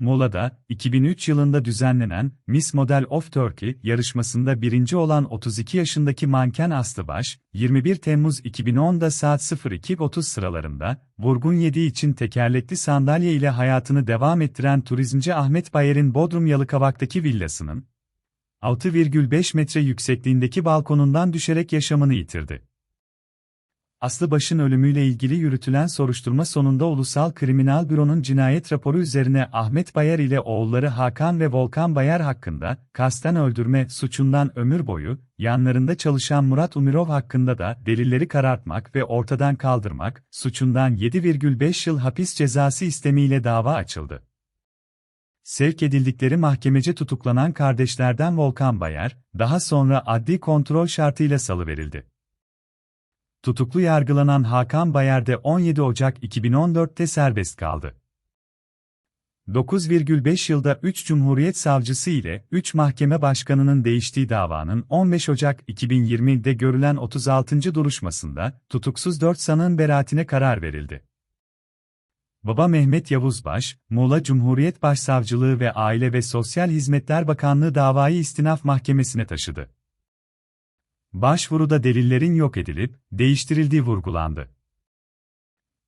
Muğla'da, 2003 yılında düzenlenen Miss Model of Turkey yarışmasında birinci olan 32 yaşındaki manken Aslı Baş, 21 Temmuz 2010'da saat 02.30 sıralarında, vurgun yediği için tekerlekli sandalye ile hayatını devam ettiren turizmci Ahmet Bayer'in Bodrum Yalıkavak'taki villasının, 6,5 metre yüksekliğindeki balkonundan düşerek yaşamını yitirdi. Aslı Baş'ın ölümüyle ilgili yürütülen soruşturma sonunda Ulusal Kriminal Büro'nun cinayet raporu üzerine Ahmet Bayar ile oğulları Hakan ve Volkan Bayar hakkında kasten öldürme suçundan ömür boyu, yanlarında çalışan Murat Umirov hakkında da delilleri karartmak ve ortadan kaldırmak suçundan 7,5 yıl hapis cezası istemiyle dava açıldı. Sevk edildikleri mahkemece tutuklanan kardeşlerden Volkan Bayar, daha sonra adli kontrol şartıyla salıverildi. Tutuklu yargılanan Hakan Bayer de 17 Ocak 2014'te serbest kaldı. 9,5 yılda 3 Cumhuriyet Savcısı ile 3 mahkeme başkanının değiştiği davanın 15 Ocak 2020'de görülen 36. duruşmasında tutuksuz 4 sanığın beraatine karar verildi. Baba Mehmet Yavuzbaş, Muğla Cumhuriyet Başsavcılığı ve Aile ve Sosyal Hizmetler Bakanlığı davayı istinaf mahkemesine taşıdı. Başvuruda delillerin yok edilip, değiştirildiği vurgulandı.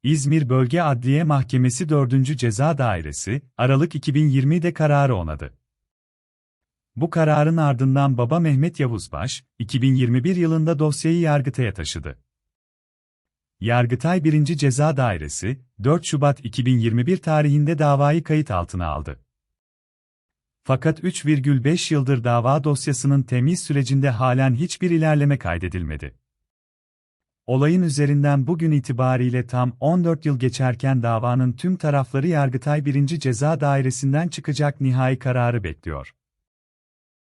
İzmir Bölge Adliye Mahkemesi 4. Ceza Dairesi, Aralık 2020'de kararı onadı. Bu kararın ardından baba Mehmet Yavuzbaş, 2021 yılında dosyayı Yargıtay'a taşıdı. Yargıtay 1. Ceza Dairesi, 4 Şubat 2021 tarihinde davayı kayıt altına aldı. Fakat 3,5 yıldır dava dosyasının temiz sürecinde halen hiçbir ilerleme kaydedilmedi. Olayın üzerinden bugün itibariyle tam 14 yıl geçerken davanın tüm tarafları Yargıtay 1. Ceza Dairesi'nden çıkacak nihai kararı bekliyor.